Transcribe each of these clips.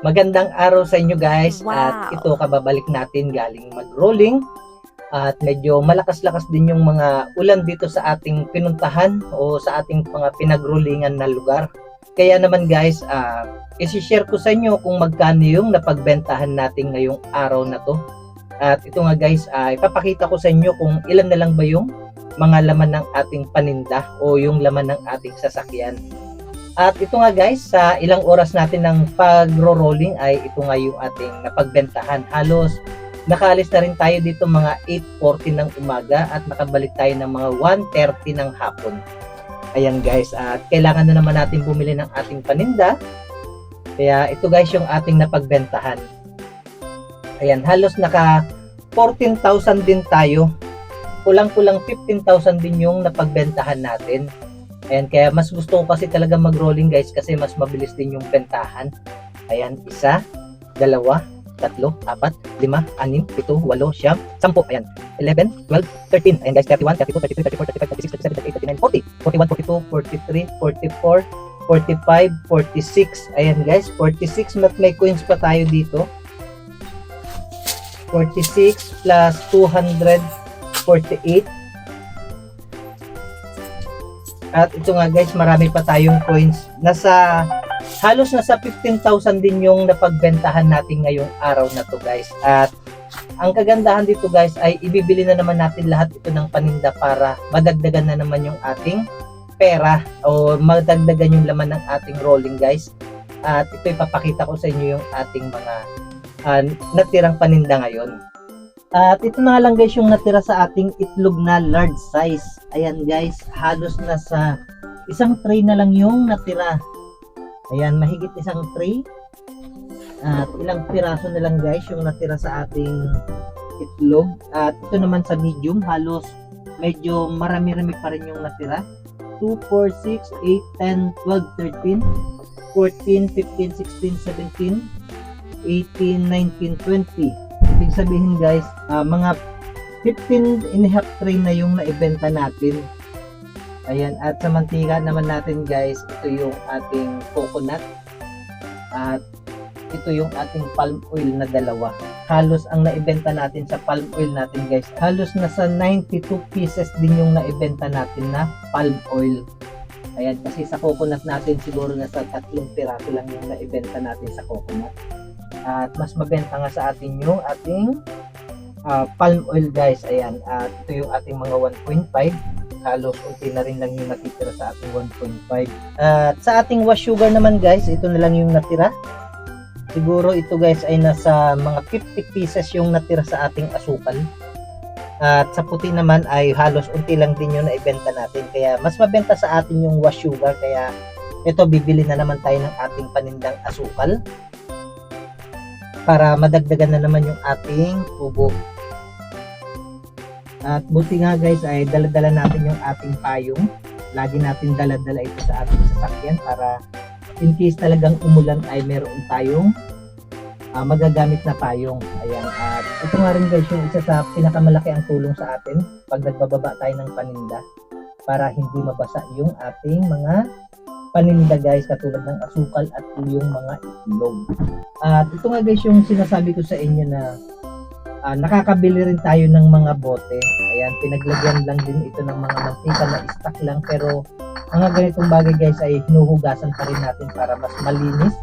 Magandang araw sa inyo guys Wow. at ito kababalik natin galing mag-rolling at medyo malakas-lakas din yung mga ulan dito sa ating pinuntahan o sa ating mga pinag-rollingan na lugar. Kaya naman guys, ah isi-share ko sa inyo kung magkano yung napagbentahan natin ngayong araw na to. At ito nga guys, ah, ipapakita ko sa inyo kung ilan na lang ba yung mga laman ng ating paninda o yung laman ng ating sasakyan. At ito nga guys, sa ilang oras natin ng pagro-rolling ay ito nga yung ating napagbentahan. Halos nakaalis na rin tayo dito mga 8.40 ng umaga at nakabalik tayo ng mga 1.30 ng hapon. Ayan guys, at kailangan na naman natin bumili ng ating paninda. Kaya ito guys yung ating napagbentahan. Ayan, halos naka 14,000 din tayo. Kulang-kulang 15,000 din yung napagbentahan natin. Ayan, kaya mas gusto ko kasi talaga mag-rolling guys kasi mas mabilis din yung bentahan. Ayan, isa, dalawa, tatlo, apat, lima, anim, pito, walo, siyam, sampu. Ayan, 11, 12, 13. Ayan guys, 31, 32, 33, 34, 35, 36, 37, 38, 39, 40, 41, 42, 43, 44, 45, 46. Ayan guys, 46. Mat may coins pa tayo dito. 46 plus 248 At ito nga guys, marami pa tayong coins. Nasa halos nasa 15,000 din yung napagbentahan natin ngayong araw na to guys. At ang kagandahan dito guys ay ibibili na naman natin lahat ito ng paninda para madagdagan na naman yung ating pera o madagdagan yung laman ng ating rolling guys. At ito ipapakita ko sa inyo yung ating mga ah, natirang paninda ngayon. At ito na lang guys yung natira sa ating itlog na large size. Ayan guys, halos nasa isang tray na lang yung natira. Ayan, mahigit isang tray. At ilang piraso na lang guys yung natira sa ating itlog. At ito naman sa medium, halos medyo marami-rami pa rin yung natira. 2, 4, 6, 8, 10, 12, 13, 14, 15, 16, 17, 18, 19, 20. Ibig sabihin guys, ah, mga 15 and half tray na yung naibenta natin. Ayan, at sa mantika naman natin guys, ito yung ating coconut. At ito yung ating palm oil na dalawa. Halos ang naibenta natin sa palm oil natin guys, halos nasa 92 pieces din yung naibenta natin na palm oil. Ayan, kasi sa coconut natin siguro nasa tatlong piraso lang yung naibenta natin sa coconut. At mas mabenta nga sa atin yung ating ah, palm oil guys. Ayan, at ito yung ating mga 1.5. Halos unti na rin lang yung natitira sa ating 1.5. At sa ating wash sugar naman guys, ito na lang yung natira. Siguro ito guys ay nasa mga 50 pieces yung natira sa ating asukal. At sa puti naman ay halos unti lang din yung naibenta natin. Kaya mas mabenta sa atin yung wash sugar. Kaya ito bibili na naman tayo ng ating panindang asukal para madagdagan na naman yung ating tubo. At buti nga guys ay dala-dala natin yung ating payong. Lagi natin dala-dala ito sa ating sasakyan para in case talagang umulan ay meron tayong ah, magagamit na payong. Ayan. At ito nga rin guys yung isa sa pinakamalaki ang tulong sa atin pag nagbababa tayo ng paninda para hindi mabasa yung ating mga paninda guys katulad ng asukal at yung mga itlog. At ito nga guys yung sinasabi ko sa inyo na ah, nakakabili rin tayo ng mga bote. Ayan, pinaglagyan lang din ito ng mga mantika na stock lang pero mga ganitong bagay guys ay hinuhugasan pa rin natin para mas malinis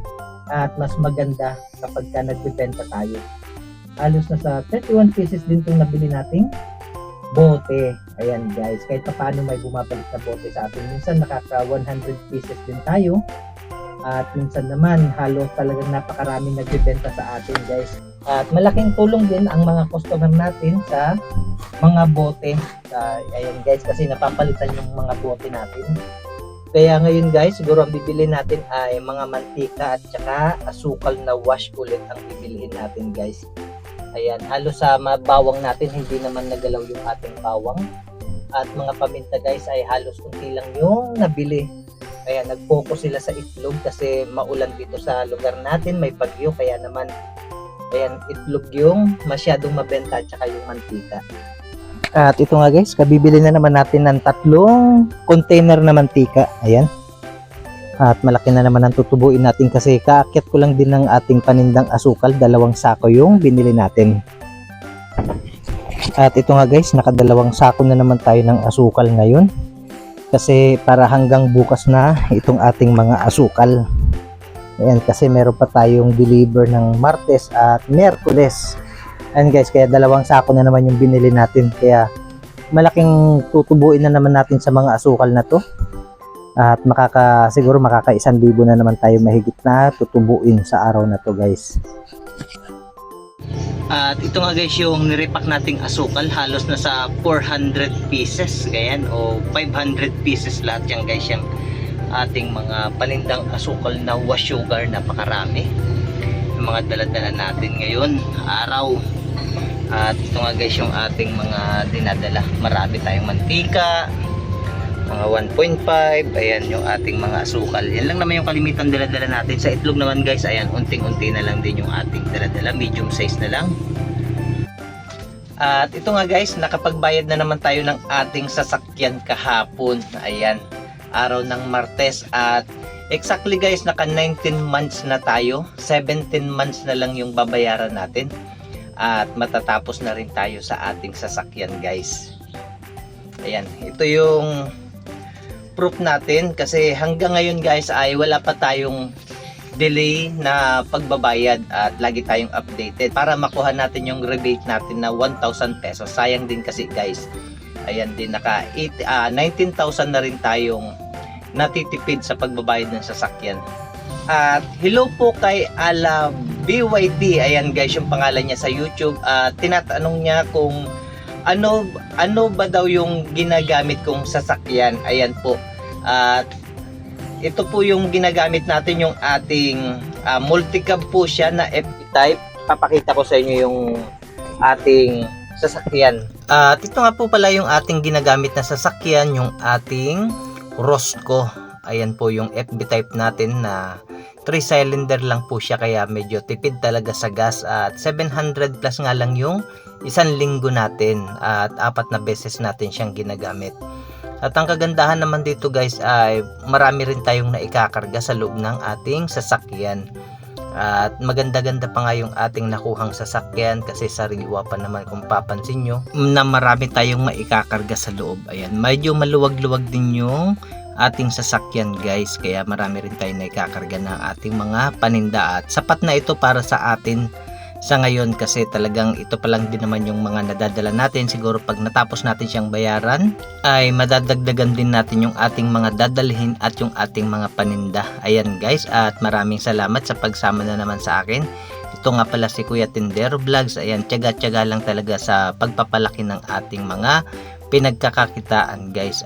at mas maganda kapag ka nagbebenta tayo. Halos na sa 31 pieces din itong nabili nating bote. Ayan guys, kahit pa paano may bumabalik na bote sa atin. Minsan nakaka 100 pieces din tayo. At minsan naman halos talagang napakarami nagbebenta sa atin guys. At malaking tulong din ang mga customer natin sa mga bote. Ah, ayan guys, kasi napapalitan yung mga bote natin. Kaya ngayon guys, siguro ang bibili natin ay mga mantika at saka asukal na wash ulit ang bibilihin natin guys. Ayan, halos sa bawang natin hindi naman nagalaw yung ating bawang. At mga paminta guys ay halos kunti lang yung nabili. Kaya nag-focus sila sa itlog kasi maulan dito sa lugar natin, may bagyo kaya naman ayan itlog yung masyadong mabenta at yung mantika. At ito nga guys, kabibili na naman natin ng tatlong container na mantika. Ayan. At malaki na naman ang tutubuin natin kasi kaakyat ko lang din ng ating panindang asukal. Dalawang sako yung binili natin. At ito nga guys, nakadalawang sako na naman tayo ng asukal ngayon. Kasi para hanggang bukas na itong ating mga asukal. Ayan, kasi meron pa tayong deliver ng Martes at Merkules. Ayan guys, kaya dalawang sako na naman yung binili natin. Kaya malaking tutubuin na naman natin sa mga asukal na to. At makaka, siguro makaka isang libo na naman tayo mahigit na tutubuin sa araw na to guys. At ito nga guys yung nirepack nating asukal. Halos nasa 400 pieces. Ganyan o 500 pieces lahat yan guys yung ating mga panindang asukal na wash sugar. Napakarami. Yung mga daladala natin ngayon araw. At ito nga guys yung ating mga dinadala. Marami tayong mantika mga 1.5 ayan yung ating mga asukal. Yan lang naman yung kalimitan daladala natin. Sa itlog naman guys ayan unting-unti na lang din yung ating daladala. Medium size na lang. At ito nga guys nakapagbayad na naman tayo ng ating sasakyan kahapon. Ayan araw ng Martes. At exactly guys naka 19 months na tayo. 17 months na lang yung babayaran natin. At matatapos na rin tayo sa ating sasakyan guys. Ayan ito yung proof natin kasi hanggang ngayon guys ay wala pa tayong delay na pagbabayad at lagi tayong updated para makuha natin yung rebate natin na 1,000 pesos. Sayang din kasi guys. Ayan din naka 8, ah, 19,000 na rin tayong natitipid sa pagbabayad ng sasakyan. At hello po kay Ala BYT ayan guys yung pangalan niya sa YouTube. At tinatanong niya kung ano ano ba daw yung ginagamit kong sasakyan? Ayan po. At ito po yung ginagamit natin yung ating ah, multicab po siya na FP type. Papakita ko sa inyo yung ating sasakyan. At ito nga po pala yung ating ginagamit na sasakyan yung ating Rosco. Ayan po yung FB type natin na 3 cylinder lang po siya kaya medyo tipid talaga sa gas at 700 plus nga lang yung isang linggo natin at apat na beses natin siyang ginagamit. At ang kagandahan naman dito guys ay marami rin tayong naikakarga sa loob ng ating sasakyan. At maganda-ganda pa nga yung ating nakuhang sasakyan kasi sariwa pa naman kung papansin nyo na marami tayong maikakarga sa loob. Ayan, medyo maluwag-luwag din yung ating sasakyan guys. Kaya marami rin tayong naikakarga ng ating mga paninda. At sapat na ito para sa atin sa ngayon kasi talagang ito pa lang din naman yung mga nadadala natin. Siguro pag natapos natin siyang bayaran ay madadagdagan din natin yung ating mga dadalhin at yung ating mga paninda. Ayan guys. At maraming salamat sa pagsama na naman sa akin. Ito nga pala si Kuya Tindero Vlogs. Ayan tiyaga-tiyaga lang talaga sa pagpapalaki ng ating mga pinagkakakitaan guys